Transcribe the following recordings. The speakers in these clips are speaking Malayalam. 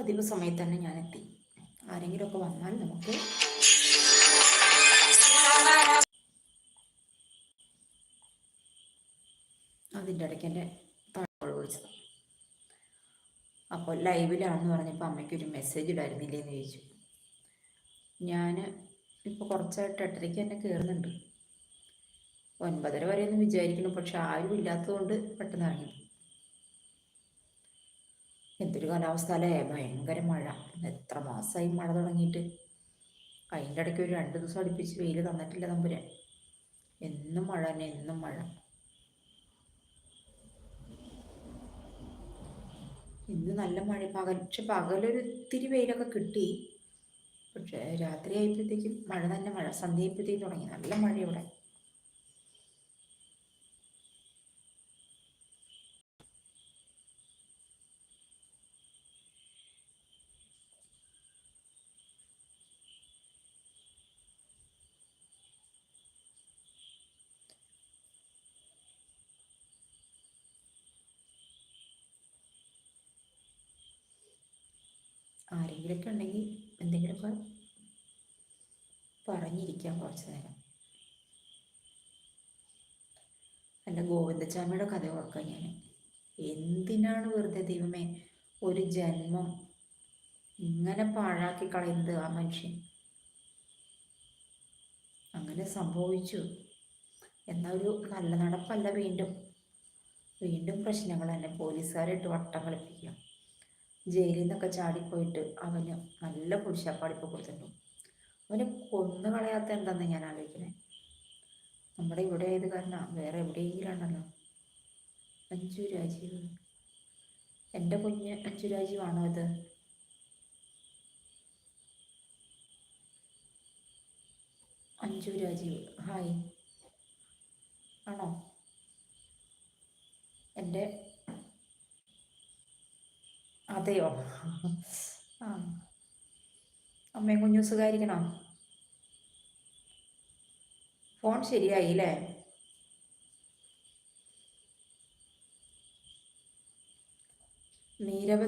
പതിവ് സമയത്ത് തന്നെ ഞാൻ എത്തി ആരെങ്കിലുമൊക്കെ വന്നാൽ നമുക്ക് അതിന്റെ ഇടയ്ക്ക് എന്റെ തണുപ്പ് വിളിച്ചത്. അപ്പോൾ ലൈവിലാണെന്ന് പറഞ്ഞപ്പോൾ അമ്മയ്ക്ക് ഒരു മെസ്സേജ് ഇടായിരുന്നില്ലേ എന്ന് ചോദിച്ചു. ഞാൻ ഇപ്പോൾ കുറച്ചായിട്ട് എട്ടരയ്ക്ക് തന്നെ കയറുന്നുണ്ട്. ഒൻപതര വരെയൊന്നും വിചാരിക്കുന്നു പക്ഷെ ആരും ഇല്ലാത്തതുകൊണ്ട് പെട്ടെന്ന് ഇറങ്ങി. എന്തൊരു കാലാവസ്ഥ അല്ലേ ഭയങ്കര മഴ. എത്ര മാസമായി മഴ തുടങ്ങിയിട്ട്? അതിന്റെ ഇടയ്ക്ക് ഒരു രണ്ട് ദിവസം അടുപ്പിച്ച് വെയിൽ തന്നിട്ടില്ല തമ്പുരാൻ. എന്നും മഴ തന്നെ എന്നും മഴ. ഇന്ന് നല്ല മഴ. പകൽ പക്ഷെ പകലൊരു ഇത്തിരി വെയിലൊക്കെ കിട്ടി. പക്ഷേ രാത്രി ആയപ്പോഴത്തേക്കും മഴ തന്നെ മഴ. സന്ധ്യ ആയപ്പോഴത്തേക്കും തുടങ്ങി. നല്ല മഴ ഇവിടെ. ആരെങ്കിലുമൊക്കെ ഉണ്ടെങ്കിൽ എന്തെങ്കിലുമൊക്കെ പറഞ്ഞിരിക്കാം കുറച്ച് നേരം. എന്റെ ഗോവിന്ദച്ചാമിയുടെ കഥ ഓർക്കാം ഞാൻ. എന്തിനാണ് വെറുതെ ദൈവമേ ഒരു ജന്മം ഇങ്ങനെ പാഴാക്കി കളയുന്നത് ആ മനുഷ്യൻ? അങ്ങനെ സംഭവിച്ചു. എന്നാൽ ഒരു നല്ല നടപ്പല്ല വീണ്ടും. വീണ്ടും പ്രശ്നങ്ങൾ തന്നെ. പോലീസുകാരായിട്ട് വട്ടം കളിപ്പിക്കുക. ജയിലിൽ നിന്നൊക്കെ ചാടിപ്പോയിട്ട് അവന് നല്ല പുരുഷപ്പാടിപ്പ് കൊടുത്തിട്ടുണ്ട് അവന് കൊന്നു കളയാത്ത എന്താന്ന് ഞാൻ ആലോചിക്കണേ? നമ്മുടെ ഇവിടെ ആയത് കാരണം വേറെ എവിടെയെങ്കിലാണല്ലോ അഞ്ചു രാജീവ് എന്റെ കുഞ്ഞ് അഞ്ചു രാജീവാണോ ഇത്? അഞ്ചു രാജീവ് ഹായ്. ആണോ? എന്റെ അതെയോ? ആ. അമ്മയും കുഞ്ഞു സുഖമായിരിക്കണോ ഫോൺ ശരിയായി അല്ലേ നീരവ്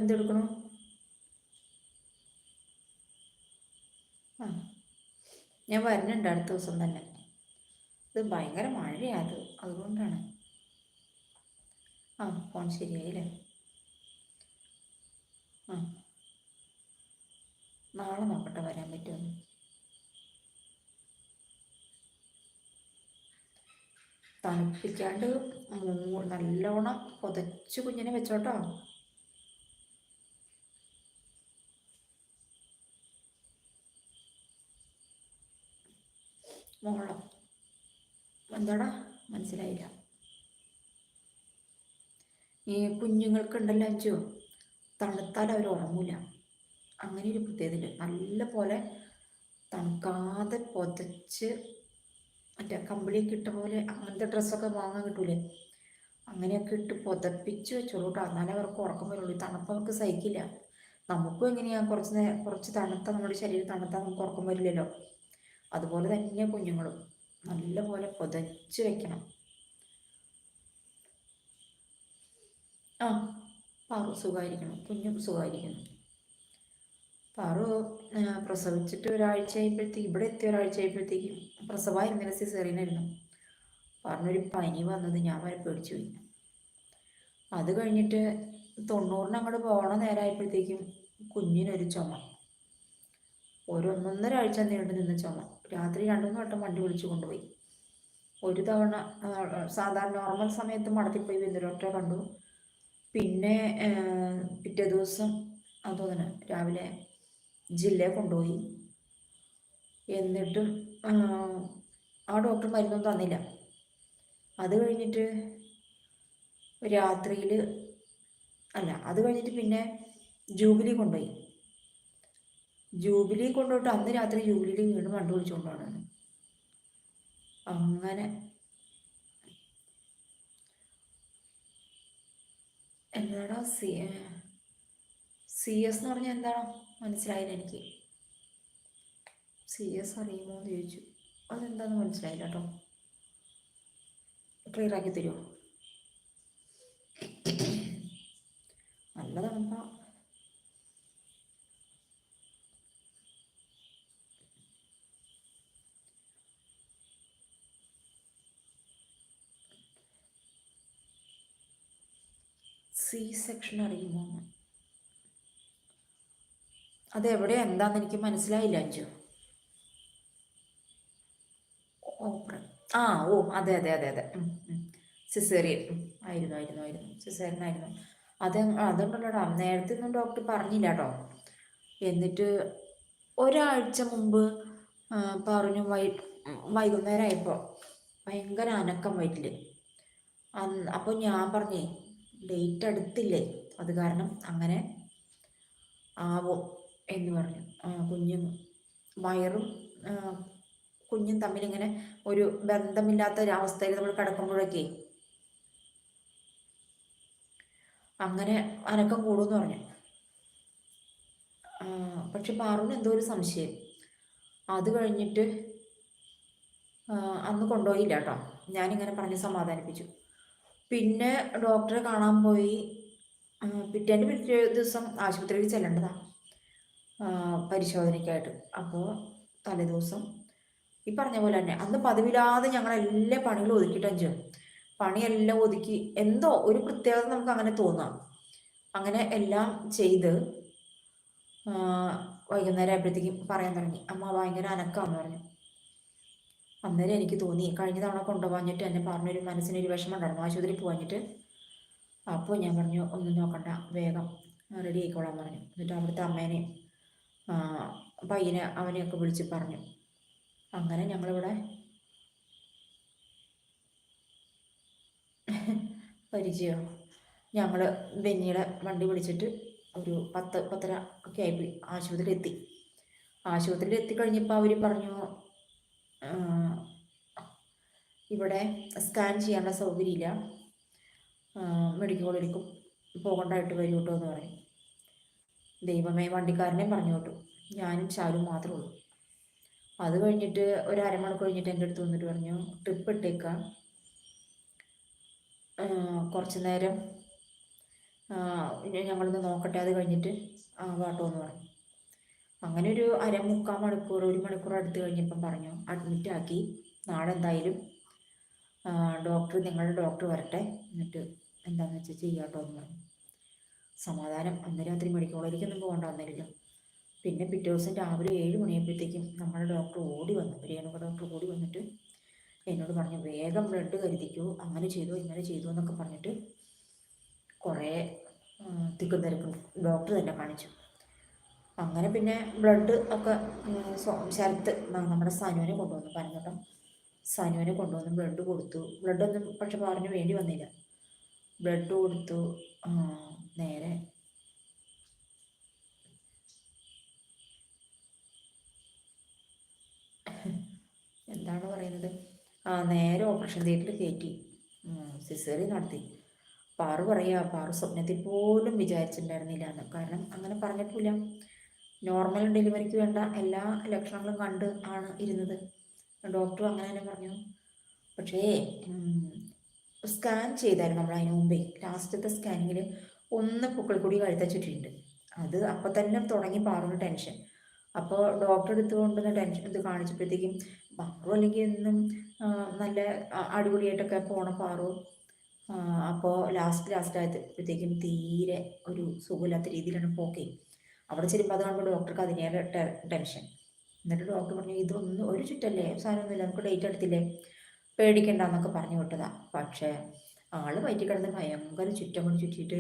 ആ. ഞാൻ വരുന്നുണ്ട് അടുത്ത ദിവസം തന്നെ. ഇത് ഭയങ്കര മഴയാണ് അത്. അതുകൊണ്ടാണ്. ആ ഫോൺ ശരിയായി അല്ലേ ആ. നാളെ നോക്കട്ടെ വരാൻ പറ്റുമെന്ന് തണുപ്പിക്കാണ്ട് നല്ലോണം പുതച്ച് കുഞ്ഞിനെ വെച്ചോട്ടോ. മോളോ എന്താടാ? മനസ്സിലായില്ല. ഈ കുഞ്ഞുങ്ങൾക്കുണ്ടല്ലോ അഞ്ചു. തണുത്താൽ അവർ ഉറങ്ങൂല. അങ്ങനെ ഒരു പ്രത്യേകത നല്ല പോലെ തണുക്കാതെ പൊതച്ച് മറ്റേ കമ്പിളിയൊക്കെ ഇട്ട പോലെ അങ്ങനത്തെ ഡ്രസ്സൊക്കെ വാങ്ങാൻ കിട്ടൂലേ? അങ്ങനെയൊക്കെ ഇട്ട് പുതപ്പിച്ച് വെച്ചോളൂ കേട്ടോ. എന്നാലേ അവർക്ക് ഉറക്കം വരുള്ളൂ. തണുപ്പ് അവർക്ക് സഹിക്കില്ല. നമുക്കും എങ്ങനെയാണ് കുറച്ച് നേരം കുറച്ച് തണുത്ത നമ്മുടെ ശരീരം തണുത്താൽ നമുക്ക് ഉറക്കം വരില്ലല്ലോ. അതുപോലെ തന്നെ കുഞ്ഞുങ്ങളും നല്ല പോലെ പുതച്ച് വെക്കണം. ആ. പാറു സുഖമായിരിക്കണം കുഞ്ഞും സുഖമായിരിക്കണം. പാറു പ്രസവിച്ചിട്ട് ഒരാഴ്ച ആയപ്പോഴത്തേക്ക് ഇവിടെ എത്തിയ ഒരാഴ്ച ആയപ്പോഴത്തേക്കും പ്രസവമായിരുന്നില്ല സിസേറിയനായിരുന്നു. പറഞ്ഞൊരു പനി വന്നത് ഞാൻ വരെ പേടിച്ചു പോയി. അത് കഴിഞ്ഞിട്ട് തൊണ്ണൂറിന് അങ്ങോട്ട് പോകണ നേരമായപ്പോഴത്തേക്കും കുഞ്ഞിനൊരു ചുമ. ഒരു ഒന്നൊന്നര ആഴ്ച നീണ്ടു നിന്ന് ചുമ. രാത്രി രണ്ടു മൂന്ന് വട്ടം വണ്ടി വിളിച്ചു കൊണ്ടുപോയി. ഒരു തവണ സാധാരണ നോർമൽ സമയത്ത് മടത്തിപ്പോയി വെന്തിലോട്ട കണ്ടു. പിന്നെ പിറ്റേ ദിവസം അത് തോന്നുന്നു രാവിലെ ജില്ലയിൽ കൊണ്ടുപോയി. എന്നിട്ടും ആ, ഡോക്ടർ മരുന്നൊന്നും തന്നില്ല. അത് കഴിഞ്ഞിട്ട് രാത്രിയിൽ അല്ല അത് കഴിഞ്ഞിട്ട് പിന്നെ ജൂബിലി കൊണ്ടുപോയി. ജൂബിലി കൊണ്ടുപോയിട്ട് അന്ന് രാത്രി ജൂബിലി വീണ്ടും വിളിച്ചുകൊണ്ടാണ് അങ്ങനെ എന്താടാ സി സി എസ് എന്ന് പറഞ്ഞാൽ എന്താണോ? മനസ്സിലായില്ല എനിക്ക്. സി എസ് അറിയുമോ എന്ന് ചോദിച്ചു. അതെന്താന്ന് മനസ്സിലായില്ല കേട്ടോ ക്ലിയർ ആക്കി തരുമോ നല്ല തണുപ്പാ സി സെക്ഷൻ അറിയുമോ അതെവിടെ എന്താന്ന് എനിക്ക് മനസ്സിലായില്ല അഞ്ചു ആ ഓ അതെ അതെ അതെ അതെ. സിസേറിയൻ. ആയിരുന്നു ആയിരുന്നു ആയിരുന്നു. സിസേറിയൻ ആയിരുന്നു അത് അതുകൊണ്ടല്ലോടാ നേരത്തെ ഒന്നും ഡോക്ടർ പറഞ്ഞില്ല കേട്ടോ. എന്നിട്ട് ഒരാഴ്ച മുമ്പ് പറഞ്ഞു വൈ വൈകുന്നേരം ആയപ്പോൾ ഭയങ്കര അനക്കം വയറ്റിൽ അപ്പോൾ ഞാൻ പറഞ്ഞേ ഡേറ്റ് അടുത്തില്ലേ? അത് കാരണം അങ്ങനെ ആവും എന്ന് പറഞ്ഞു. കുഞ്ഞും വയറും കുഞ്ഞും തമ്മിൽ ഇങ്ങനെ ഒരു ബന്ധമില്ലാത്ത ഒരു അവസ്ഥയിൽ നമ്മൾ കിടക്കുമ്പോഴൊക്കെ അങ്ങനെ അനക്കം കൂടുമെന്ന് പറഞ്ഞു. പക്ഷെ പാറുവിന് എന്തോ ഒരു സംശയം. അത് കഴിഞ്ഞിട്ട് അന്ന് കൊണ്ടുപോയില്ല കേട്ടോ. ഞാനിങ്ങനെ പറഞ്ഞ് സമാധാനിപ്പിച്ചു. പിന്നെ ഡോക്ടറെ കാണാൻ പോയി. പിറ്റേന്റെ പിറ്റേ ദിവസം ആശുപത്രിയിൽ ചെല്ലേണ്ടതാണ് പരിശോധനയ്ക്കായിട്ട്. അപ്പോൾ തലേദിവസം ഈ പറഞ്ഞ പോലെ തന്നെ അന്ന് പതിവില്ലാതെ ഞങ്ങൾ എല്ലാ പണികളും ഒതുക്കിയിട്ടും ചെയ്യും പണിയെല്ലാം ഒതുക്കി എന്തോ ഒരു പ്രത്യേകത നമുക്ക് അങ്ങനെ തോന്നാം. അങ്ങനെ എല്ലാം ചെയ്ത് വൈകുന്നേരം ആയപ്പോഴത്തേക്കും പറയാൻ തുടങ്ങി. അമ്മ ഭയങ്കര അനക്കാന്ന് പറഞ്ഞു. അന്നേരം എനിക്ക് തോന്നി കഴിഞ്ഞ തവണ കൊണ്ടുപോകാഞ്ഞിട്ട് എന്നെ പറഞ്ഞൊരു മനസ്സിനൊരു വിഷമം ഉണ്ടായിരുന്നു ആശുപത്രിയിൽ പോകാഞ്ഞിട്ട്. അപ്പോൾ ഞാൻ പറഞ്ഞു ഒന്നും നോക്കണ്ട വേഗം റെഡി ആയിക്കോളാൻ പറഞ്ഞു. എന്നിട്ട് അവിടുത്തെ അമ്മേനെയും പയ്യനെ അവനെയൊക്കെ വിളിച്ച് പറഞ്ഞു. അങ്ങനെ ഞങ്ങളിവിടെ പരിചയം ഞങ്ങൾ ബെന്നിയുടെ വണ്ടി വിളിച്ചിട്ട് ഒരു പത്ത് പത്തര ഒക്കെ ആയിപ്പോയി ആശുപത്രിയിൽ എത്തി ആശുപത്രിയിൽ എത്തിക്കഴിഞ്ഞപ്പോൾ അവർ പറഞ്ഞു ഇവിടെ സ്കാൻ ചെയ്യാനുള്ള സൗകര്യമില്ല. മെഡിക്കൽ കോളേജിലേക്കും പോകേണ്ടതായിട്ട് വരും കേട്ടോ എന്ന് പറയും. ദൈവമേ വണ്ടിക്കാരനെ പറഞ്ഞു കേട്ടു ഞാനും ശാലും മാത്രമേ ഉള്ളൂ. അത് കഴിഞ്ഞിട്ട് ഒരു അരമണിക്കൂർ കഴിഞ്ഞിട്ട് എന്റെ അടുത്ത് വന്നിട്ട് പറഞ്ഞു ട്രിപ്പ് ഇട്ടേക്കാം. കുറച്ച് നേരം ഞങ്ങളൊന്ന് നോക്കട്ടെ അത് കഴിഞ്ഞിട്ട് ആ വാട്ടോ എന്ന് പറഞ്ഞു. അങ്ങനെ ഒരു അര മുക്കാൽ മണിക്കൂർ ഒരു മണിക്കൂർ അടുത്ത് കഴിഞ്ഞപ്പം പറഞ്ഞു അഡ്മിറ്റ് ആക്കി. നാളെ എന്തായാലും ഡോക്ടർ നിങ്ങളുടെ ഡോക്ടർ വരട്ടെ. എന്നിട്ട് എന്താണെന്ന് വെച്ചാൽ ചെയ്യാട്ടോ എന്ന് പറഞ്ഞു. സമാധാനം. അന്ന് രാത്രി മെഡിക്കൽ കോളേജിലേക്കൊന്നും പോകണ്ട വന്നില്ല പിന്നെ പിറ്റേ ദിവസം രാവിലെ ഏഴ് മണിയായപ്പോഴത്തേക്കും നമ്മുടെ ഡോക്ടർ ഓടി വന്നു. രേണുക ഡോക്ടർ ഓടി വന്നിട്ട് എന്നോട് പറഞ്ഞു വേഗം ബ്ലഡ് കരുതിക്കൂ. അങ്ങനെ ചെയ്തു ഇങ്ങനെ ചെയ്തു എന്നൊക്കെ പറഞ്ഞിട്ട് കുറേ തിക്കും തിരക്കും ഡോക്ടർ തന്നെ കാണിച്ചു. അങ്ങനെ പിന്നെ ബ്ലഡ് ഒക്കെ ശരത്ത് നമ്മുടെ സനുവിനെ കൊണ്ടുവന്നു. പനങ്ങട്ടം സനുവിനെ കൊണ്ടുവന്ന് ബ്ലഡ് കൊടുത്തു. ബ്ലഡ് ഒന്നും പക്ഷെ പറഞ്ഞു വേണ്ടി വന്നില്ല. ബ്ലഡ് കൊടുത്തു. നേരെ എന്താണ് പറയുന്നത്? ആ നേരെ ഓപ്പറേഷൻ തിയേറ്ററിൽ കയറ്റി സിസേറി നടത്തി. പാറു പറയുക പാറു സ്വപ്നത്തിൽ പോലും വിചാരിച്ചിട്ടുണ്ടായിരുന്നില്ല എന്ന്. കാരണം അങ്ങനെ പറഞ്ഞിട്ടില്ല. നോർമൽ ഡെലിവറിക്ക് വേണ്ട എല്ലാ ലക്ഷണങ്ങളും കണ്ട് ആണ് ഇരുന്നത്. ഡോക്ടറും അങ്ങനെ തന്നെ പറഞ്ഞു. പക്ഷേ സ്കാൻ ചെയ്തായിരുന്നു നമ്മൾ അതിന് മുമ്പേ. ലാസ്റ്റത്തെ സ്കാനിങ്ങിൽ ഒന്ന് കൂടി കഴുത്ത ചുറ്റിയിട്ടുണ്ട് അത് അപ്പം തന്നെ തുടങ്ങി പാറുന്ന ടെൻഷൻ അപ്പോൾ ഡോക്ടർ എടുത്തു കൊണ്ടുവന്ന ടെൻഷൻ ഇത് കാണിച്ചപ്പോഴത്തേക്കും പാറു അല്ലെങ്കിൽ എന്നും നല്ല അടിപൊളിയായിട്ടൊക്കെ പോണ പാറു. അപ്പോൾ ലാസ്റ്റ് ലാസ്റ്റ് ആയപ്പോഴത്തേക്കും തീരെ ഒരു സുഖമില്ലാത്ത രീതിയിലാണ് പോക്കേ. അവിടെ ചെല്ലുമ്പോൾ അത് കാണുമ്പോൾ ഡോക്ടർക്ക് അതിനേറെ ടെൻഷൻ എന്നിട്ട് ഡോക്ടർ പറഞ്ഞു ഇതൊന്നും ഒരു ചുറ്റല്ലേ? സാധനമൊന്നുമില്ല നമുക്ക് ഡേറ്റ് എടുത്തില്ലേ? പേടിക്കണ്ട എന്നൊക്കെ പറഞ്ഞു വിട്ടതാ. പക്ഷേ ആൾ വയറ്റി കിടന്ന് ഭയങ്കര ചുറ്റം കൊണ്ട് ചുറ്റിയിട്ട്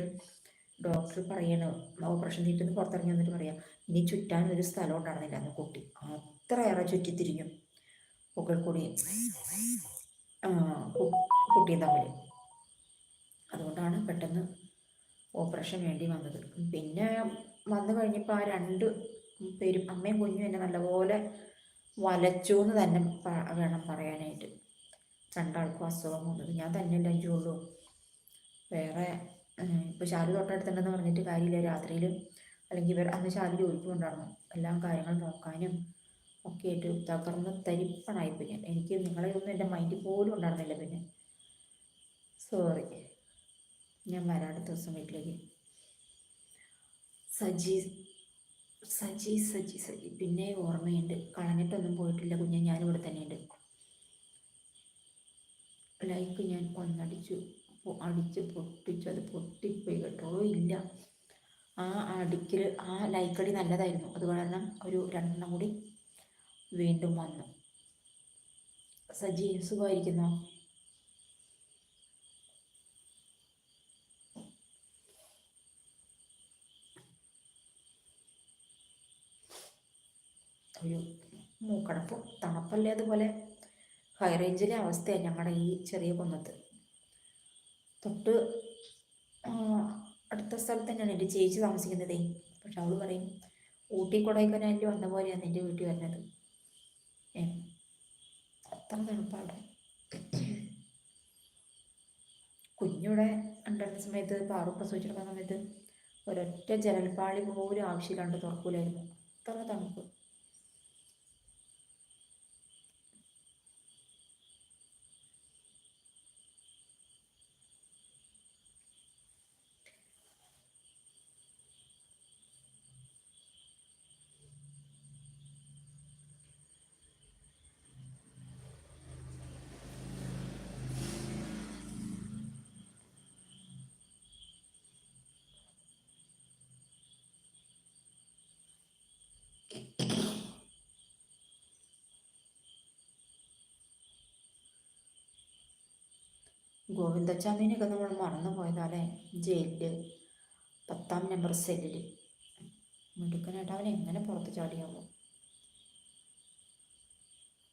ഡോക്ടർ പറയണ ഓപ്പറേഷൻ തീറ്റിൽ നിന്ന് പുറത്തിറങ്ങി വന്നിട്ട് പറയാം ഇനി ചുറ്റാൻ ഒരു സ്ഥലം ഉണ്ടായിരുന്നില്ല അന്ന് കുട്ടി. അത്രയേറെ ചുറ്റിത്തിരിഞ്ഞു. പുകൾക്കൂടി കുട്ടിയും തമ്മിൽ അതുകൊണ്ടാണ് പെട്ടെന്ന് ഓപ്പറേഷൻ വേണ്ടി വന്നത്. പിന്നെ വന്നു കഴിഞ്ഞപ്പോൾ ആ രണ്ട് പേരും അമ്മയും കുഞ്ഞും എന്നെ നല്ലപോലെ വലച്ചു എന്ന് തന്നെ വേണം പറയാനായിട്ട്. രണ്ടാൾക്കും അസുഖം വന്നത്. ഞാൻ തന്നെ അഞ്ചുള്ളൂ വേറെ ഇപ്പോൾ ശാലു തൊട്ടടുത്തുണ്ടെന്ന് പറഞ്ഞിട്ട് കാര്യമില്ല. രാത്രിയിൽ അല്ലെങ്കിൽ ഇവർ അന്ന് ശാലു ജോലിക്ക് കൊണ്ടായിരുന്നു എല്ലാ കാര്യങ്ങൾ നോക്കാനും ഒക്കെ ആയിട്ട് തകർന്ന് തരിപ്പണായി പിന്നെ. എനിക്ക് നിങ്ങളെ ഒന്നും എന്റെ മൈൻഡിൽ പോലും ഉണ്ടായിരുന്നില്ല പിന്നെ. സോറി ഞാൻ വരാം ദിവസം വീട്ടിലേക്ക്. സജി സജി സജി സജി. പിന്നെ ഓർമ്മയുണ്ട്. കളഞ്ഞിട്ടൊന്നും പോയിട്ടില്ല കുഞ്ഞെ. ഞാനിവിടെ തന്നെയുണ്ട്. ലൈക്ക് ഞാൻ ഒന്നടിച്ചു അടിച്ച് പൊട്ടിച്ചു. അത് പൊട്ടിപ്പോയി കേട്ടോ. ഇല്ല. ആ അടിക്കൽ ആ ലൈക്കടി നല്ലതായിരുന്നു. അത് കാരണം ഒരു രണ്ടെണ്ണം കൂടി വീണ്ടും വന്നു. സജി സുഖമായിരിക്കുന്നോ? ഒരു മൂക്കടപ്പും. തണുപ്പല്ലേ അതുപോലെ? ഹൈ റേഞ്ചിലെ അവസ്ഥയാണ് ഞങ്ങളുടെ ഈ ചെറിയ കുന്നത്ത് തൊട്ട് അടുത്ത സ്ഥലത്ത് തന്നെയാണ് എന്റെ ചേച്ചി താമസിക്കുന്നതേ? പക്ഷെ അവൾ പറയും ഊട്ടി കൊടൈക്കനാലിൽ വന്ന പോലെയാണ് എന്റെ വീട്ടിൽ വരുന്നത്. അത്ര തണുപ്പാണ്. കുഞ്ഞിവിടെ ഉണ്ടായിരുന്ന സമയത്ത് പാറു പ്രസവിച്ചെടുക്കുന്ന സമയത്ത് ഒരൊറ്റ ജനൽപ്പാളി പോലും ആവശ്യമില്ലാണ്ട് തുറക്കൂലായിരുന്നു. അത്ര തണുപ്പ്. ഗോവിന്ദച്ചാമീനെയൊക്കെ നമ്മൾ മറന്നു പോയതാലേ ജയിലിൽ പത്താം നമ്പർ സെല്ലിൽ മിടുക്കനായിട്ട് അവൻ എങ്ങനെ പുറത്ത് ചാടിയാവോ?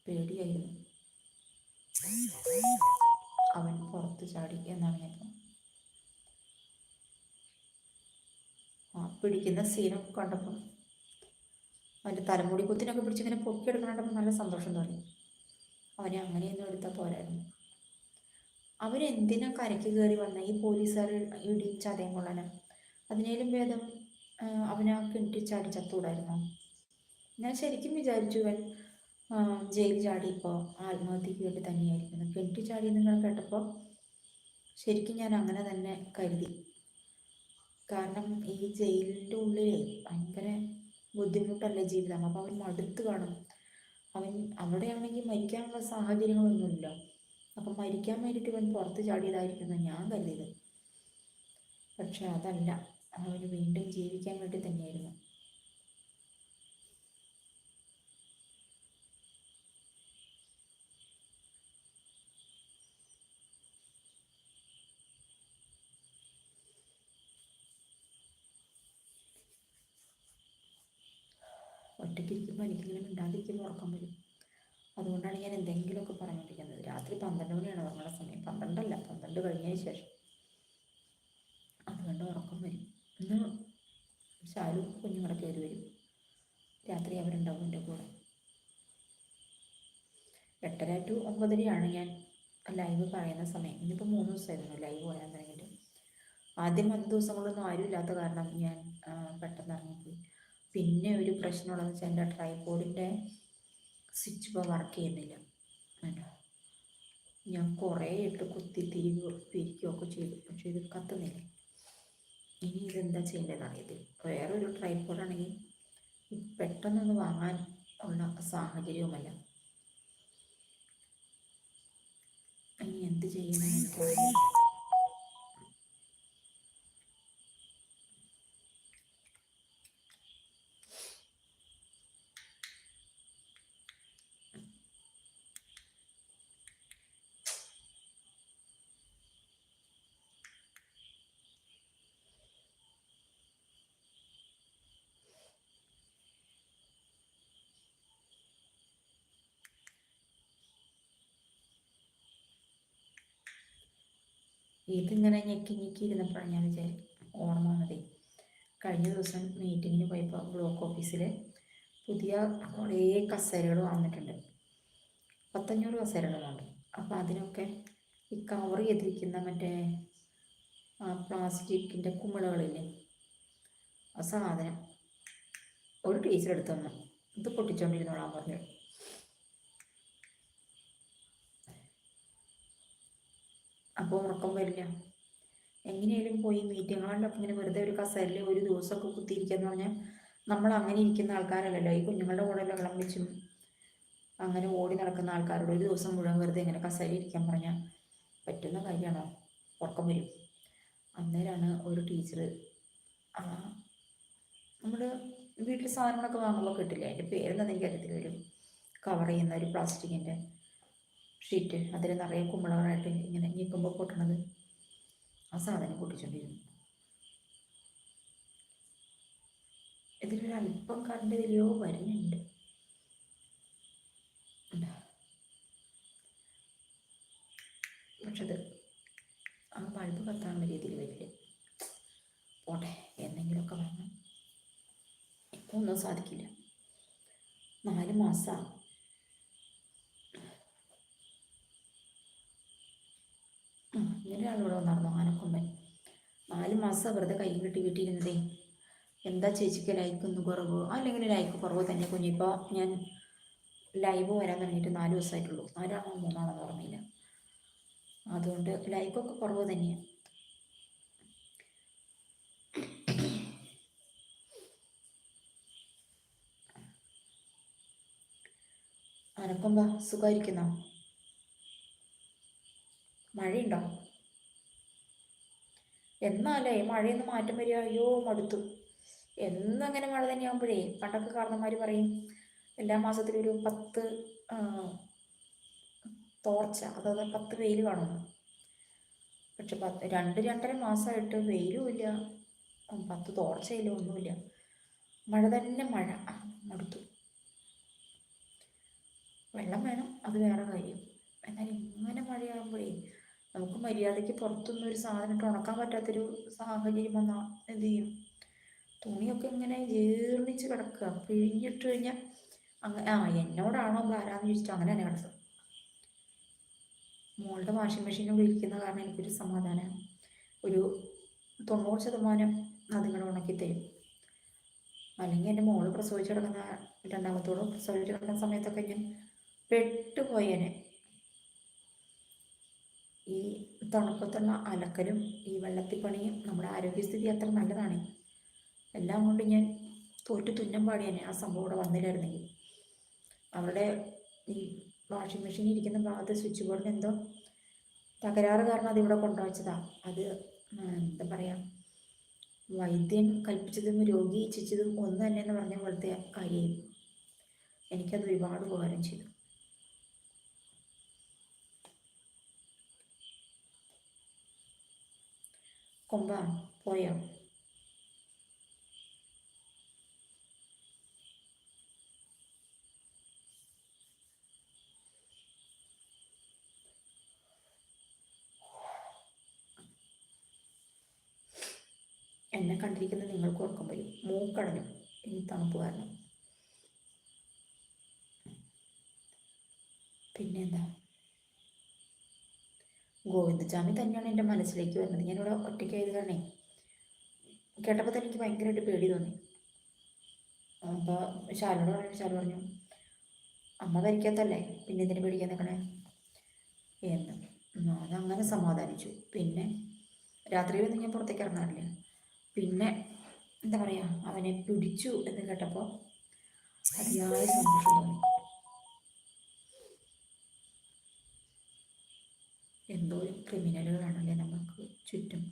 പേടിയായിരുന്നു. അവൻ പുറത്ത് ചാടി എന്നാണ് ആ പിടിക്കുന്ന സീനൊക്കെ കണ്ടപ്പോൾ അവന്റെ തലമുടി കുത്തിനൊക്കെ പിടിച്ചിങ്ങനെ പൊക്കിയെടുക്കണപ്പോൾ നല്ല സന്തോഷം തോന്നി. അവനെ അങ്ങനെയൊന്നും എടുത്താൽ പോരായിരുന്നു. അവരെന്തിനാ കരയ്ക്ക് കയറി വന്ന? ഈ പോലീസുകാർ ഇടിച്ച് അതേം കൊള്ളാനാ അതിനേലും ഭേദം അവനെ ആ കിണറ്റി ചാടി ചത്തൂടായിരുന്നു ഞാൻ ശരിക്കും വിചാരിച്ചു ഇവൻ ജയിൽ ചാടിയപ്പോൾ ആത്മഹത്യക്ക് വേണ്ടി തന്നെയായിരിക്കുന്നു. കിണറ്റി ചാടി നിങ്ങൾ കേട്ടപ്പോൾ ശരിക്കും ഞാൻ അങ്ങനെ തന്നെ കരുതി. കാരണം ഈ ജയിലിന്റെ ഉള്ളിൽ ഭയങ്കര ബുദ്ധിമുട്ടല്ലേ ജീവിതം. അപ്പോൾ അവൻ മടുത്ത് കാണും. അവൻ അവിടെയാണെങ്കിൽ മരിക്കാനുള്ള സാഹചര്യങ്ങളൊന്നുമില്ല. അപ്പം മരിക്കാൻ വേണ്ടിയിട്ട് ഇവൻ പുറത്ത് ചാടിയതായിരിക്കുന്നു. ഞാൻ കരുതിയത്. പക്ഷെ അതല്ല. അവന് വീണ്ടും ജീവിക്കാൻ വേണ്ടി തന്നെയായിരുന്നു. ഒറ്റയ്ക്കിരിക്കുമ്പോൾ എനിക്കിങ്ങനെ മിണ്ടാതിരിക്കുമ്പോൾ ഉറക്കം വരും. അതുകൊണ്ടാണ് ഞാൻ എന്തെങ്കിലുമൊക്കെ പറഞ്ഞുകൊണ്ടിരിക്കുന്നത് രാത്രി പന്ത്രണ്ട് മണിയാണ് ഉറങ്ങുന്ന സമയം. പന്ത്രണ്ടല്ല പന്ത്രണ്ട് കഴിഞ്ഞതിന് ശേഷം. അതുകൊണ്ട് ഉറക്കം വരും. ഇന്ന് ശാലു കുഞ്ഞുങ്ങളെ കയറി വരും. രാത്രി അവരുണ്ടാവും എന്റെ കൂടെ. എട്ടര ടു ഒമ്പതരയാണ് ഞാൻ ലൈവ് പറയുന്ന സമയം. ഇന്നിപ്പോൾ മൂന്ന് ദിവസമായിരുന്നു ലൈവ് പറയാൻ തുടങ്ങിയിട്ട്. ആദ്യം മൂന്ന് ദിവസങ്ങളൊന്നും ആരും ഇല്ലാത്ത കാരണം ഞാൻ പെട്ടെന്ന് ഇറങ്ങിപ്പോയി. പിന്നെ ഒരു പ്രശ്നമുള്ളതെന്ന് വെച്ചാൽ എന്റെ ട്രൈപോഡിന്റെ സ്വിച്ച് ഇപ്പോൾ വർക്ക് ചെയ്യുന്നില്ല. ഞാൻ കുറേ ഇട്ട് കുത്തി തിരികെ പിരിക്കുകയൊക്കെ ചെയ്തു. പക്ഷെ ഇത് കത്തുന്നില്ല. ഇനി ഇതെന്താ ചെയ്യേണ്ടതെന്ന് അറിയത്തില്ല. വേറൊരു ട്രൈപ്പോഡാണെങ്കിൽ പെട്ടെന്നൊന്ന് വാങ്ങാൻ ഉള്ള സാഹചര്യവുമല്ല ഇനി എന്ത് ചെയ്യണമെന്ന് ഇതിങ്ങനെ ഞെക്കി ഞെക്കി ഇരുന്നപ്പോഴാണ് ഞാൻ വിചാരി ഓർമ്മ വന്നത്. കഴിഞ്ഞ ദിവസം മീറ്റിങ്ങിന് പോയപ്പോൾ ബ്ലോക്ക് ഓഫീസിൽ പുതിയ കുറേ കസേരകൾ വന്നിട്ടുണ്ട് പത്തഞ്ഞൂറ് കസേരകളുണ്ട് അപ്പോൾ അതിനൊക്കെ ഈ കവർ ചെയ്തിരിക്കുന്ന മറ്റേ പ്ലാസ്റ്റിക്കിന്റെ കുമിളകളില്ലേ? ആ സാധനം ഒരു ടീച്ചർ എടുത്തു തന്നു. ഇത് പൊട്ടിച്ചുകൊണ്ടിരുന്നോളാൻ പറഞ്ഞു. അപ്പോൾ ഉറക്കം വരില്ല. എങ്ങനെയായാലും പോയി മീറ്റിങ്ങുകളിലൊക്കെ ഇങ്ങനെ വെറുതെ ഒരു കസേരയിൽ ഒരു ദിവസമൊക്കെ കുത്തിയിരിക്കുക എന്ന് പറഞ്ഞാൽ നമ്മൾ അങ്ങനെ ഇരിക്കുന്ന ആൾക്കാരല്ലല്ലോ. ഈ കുഞ്ഞുങ്ങളുടെ കൂടെ വെള്ളം വെച്ചും അങ്ങനെ ഓടി നടക്കുന്ന ആൾക്കാരോട് ഒരു ദിവസം മുഴുവൻ വെറുതെ ഇങ്ങനെ കസേര ഇരിക്കാൻ പറഞ്ഞാൽ പറ്റുന്ന കാര്യമാണോ? ഉറക്കം വരും. അന്നേരമാണ് ഒരു ടീച്ചർ നമ്മൾ വീട്ടിൽ സാധനങ്ങളൊക്കെ വാങ്ങുമ്പോൾ കിട്ടില്ല? അതിന്റെ പേരെന്താണെന്ന് എനിക്കറിയത്തില്ല ഒരു കവർ ചെയ്യുന്ന ഒരു പ്ലാസ്റ്റിക്കിന്റെ ഷീറ്റ് അതിൽ നിറയെ കുമ്പളകളായിട്ട് ഇങ്ങനെ ഞെക്കുമ്പോൾ പൊട്ടണത് ആ സാധനം പൊട്ടിച്ചോണ്ടിരുന്നു. ഇതിലൊരല്പം കറണ്ട് ഇതിലെയോ വരുന്നുണ്ട്. പക്ഷെ അത് ആ ബൾബ് കത്താനുള്ള രീതിയിൽ വരില്ല. പോട്ടെ എന്തെങ്കിലുമൊക്കെ വേണം ഇപ്പോൾ ഒന്നും സാധിക്കില്ല. നാല് മാസം ഇങ്ങനെ ആളിവിടെ വന്നായിരുന്നു ആനക്കൊമ്പൻ നാല് മാസം വെറുതെ കൈ കിട്ടി കിട്ടിയിരുന്നതേ. എന്താ ചേച്ചിക്ക് ലൈക്ക് ഒന്ന് കുറവ്? അല്ലെങ്കിൽ ലൈക്ക് കുറവ് തന്നെ കുഞ്ഞിപ്പോൾ ഞാൻ ലൈവ് വരാൻ തുടങ്ങിയിട്ട് നാല് ദിവസമായിട്ടുള്ളൂ. നാലാണോ മൂന്നാണോ ഓർമ്മയില്ല അതുകൊണ്ട് ലൈക്കൊക്കെ കുറവ് തന്നെയാണ് അനക്കുമ്പോ സുഖമായിരിക്കുന്നോ മഴയുണ്ടോ? എന്നാലേ മഴയൊന്ന് മാറ്റം വരിക. അയ്യോ മടുത്തു. എന്നങ്ങനെ മഴ തന്നെയാകുമ്പോഴേ പണ്ടൊക്കെ കാരണന്മാർ പറയും എല്ലാ മാസത്തിലും ഒരു പത്ത് തോർച്ച അതായത് പത്ത് വെയിൽ കാണുന്നു. പക്ഷെ പത്ത് രണ്ട് രണ്ടര മാസമായിട്ട് വെയിലും ഇല്ല പത്ത് തോർച്ചയില്ല ഒന്നുമില്ല. മഴ തന്നെ മഴ. മടുത്തു. വെള്ളം വേണം അത് വേറെ കാര്യം. എന്നാൽ ഇങ്ങനെ മഴയാകുമ്പോഴേ നമുക്ക് മര്യാദയ്ക്ക് പുറത്തുനിന്ന് ഒരു സാധനം ഇട്ട് ഉണക്കാൻ പറ്റാത്തൊരു സാഹചര്യം വന്നാൽ എന്ത് ചെയ്യും? തുണിയൊക്കെ ഇങ്ങനെ ജീർണിച്ച് കിടക്കുക. പിഴിഞ്ഞിട്ട് കഴിഞ്ഞാൽ അങ്ങനെ ആ എന്നോടാണോ ആരാന്ന് ചോദിച്ചിട്ട് അങ്ങനെ തന്നെ കിടക്കും. മോളുടെ വാഷിംഗ് മെഷീൻ ഉപയോഗിക്കുന്ന കാരണം എനിക്കൊരു സമാധാനം. ഒരു തൊണ്ണൂറ് ശതമാനം അതുങ്ങൾ ഉണക്കി തരും. അല്ലെങ്കിൽ എന്റെ മോൾ പ്രസവിച്ചു കിടക്കുന്ന രണ്ടാമത്തോട് പ്രസവിച്ചു കിടക്കുന്ന സമയത്തൊക്കെ ഞാൻ പെട്ടുപോയേനെ. ഈ തണുപ്പത്തുള്ള അലക്കലും ഈ വെള്ളത്തിപ്പണിയും നമ്മുടെ ആരോഗ്യസ്ഥിതി അത്ര നല്ലതാണ്. എല്ലാം കൊണ്ട് ഞാൻ തോറ്റു തുന്നം പാടിയേനെ ആ സംഭവം ഇവിടെ വന്നില്ലായിരുന്നെങ്കിൽ. അവിടെ ഈ വാഷിംഗ് മെഷീൻ ഇരിക്കുന്ന ഭാഗത്ത് സ്വിച്ച് ബോർഡിന് എന്തോ തകരാറ് കാരണം അതിവിടെ കൊണ്ടുവച്ചതാ. അത് എന്താ പറയുക വൈദ്യൻ കൽപ്പിച്ചതും രോഗി ഇച്ഛിച്ചതും ഒന്ന് തന്നെ എന്ന് പറഞ്ഞ പോലത്തെ കാര്യം എനിക്കത് ഒരുപാട് ഉപകാരം ചെയ്തു. കൊമ്പ പോയോ? എന്നെ കണ്ടിരിക്കുന്ന നിങ്ങൾക്ക് ഉറക്കം വരും. മൂക്കടഞ്ഞു. ഈ തണുപ്പ് കാരണം. പിന്നെന്താ? ഗോവിന്ദചാമി തന്നെയാണ് എന്റെ മനസ്സിലേക്ക് വരുന്നത്. ഞാനിവിടെ ഒറ്റയ്ക്കായത് കാരണേ കേട്ടപ്പോൾ തന്നെ എനിക്ക് ഭയങ്കരമായിട്ട് പേടി തോന്നി. അപ്പോൾ ശാലോട് പറഞ്ഞു ശാലു പറഞ്ഞു അമ്മ ഭരിക്കാത്തല്ലേ പിന്നെ എന്തിനു പേടിക്കാൻ നിൽക്കണേ? എന്ന്. അങ്ങനെ സമാധാനിച്ചു. പിന്നെ രാത്രിയിലൊന്നും ഞാൻ പുറത്തേക്ക് ഇറങ്ങാറില്ല? പിന്നെ എന്താ പറയുക അവനെ പിടിച്ചു എന്ന് കേട്ടപ്പോൾ അതിയായ സന്തോഷം തോന്നി എന്തോ ക്രിമിനലുകളാണല്ലേ നമുക്ക് ചുറ്റും?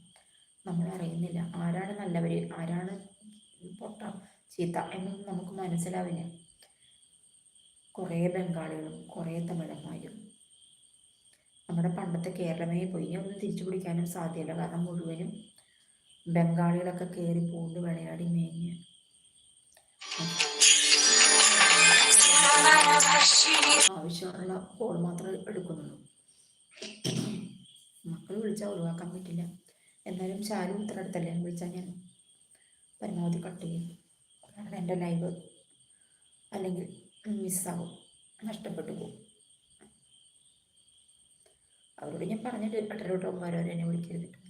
നമ്മൾ അറിയുന്നില്ല ആരാണ് നല്ലവർ ആരാണ് പൊട്ട ചീത്ത എന്നൊന്നും നമുക്ക് മനസ്സിലാവില്ല. കുറേ ബംഗാളികളും കുറേ തമിഴന്മാരും. നമ്മുടെ പണ്ടത്തെ കേരളമേ പോയി. ഒന്നും തിരിച്ചു പിടിക്കാനും സാധ്യമല്ല കാരണം മുഴുവനും ബംഗാളികളൊക്കെ കയറി പൂണ്ട് വിളയാടി മേഞ്ഞ്. ആവശ്യമുള്ള കോൾ മാത്രമേ എടുക്കുന്നുള്ളൂ. മക്കൾ വിളിച്ചാൽ ഒഴിവാക്കാൻ പറ്റില്ല. എന്നാലും ശാലു അടുത്തല്ലേ വിളിച്ചാൽ ഞാൻ. പരമാവധി കട്ട് ചെയ്യും. എന്റെ ലൈവ് അല്ലെങ്കിൽ മിസ്സാവും നഷ്ടപ്പെട്ടു പോകും അവരോട് ഞാൻ പറഞ്ഞിട്ട് എട്ടരോട്ടന്മാരോ എന്നെ വിളിക്കരുത്.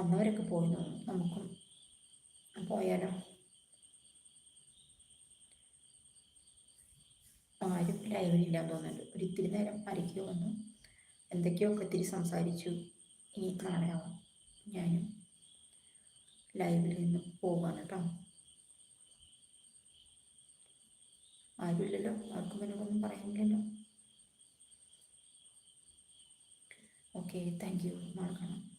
വന്നവരൊക്കെ പോയി നമുക്കും പോയാലോ? ആരും ലൈവിലില്ലാന്ന് തോന്നുന്നുണ്ട്. ഒരു ഇത്തിരി നേരം അരയ്ക്കോ വന്നു. എന്തൊക്കെയോ ഒക്കെ ഇത്തിരി സംസാരിച്ചു. ഇനി ആവാം. ഞാനും ലൈവിൽ നിന്ന് പോവാണ് കേട്ടോ ആരുമില്ലല്ലോ? ആർക്കും എന്നോടൊന്നും പറയാനില്ലല്ലോ. Okay thank you. നാളെ കാണാം.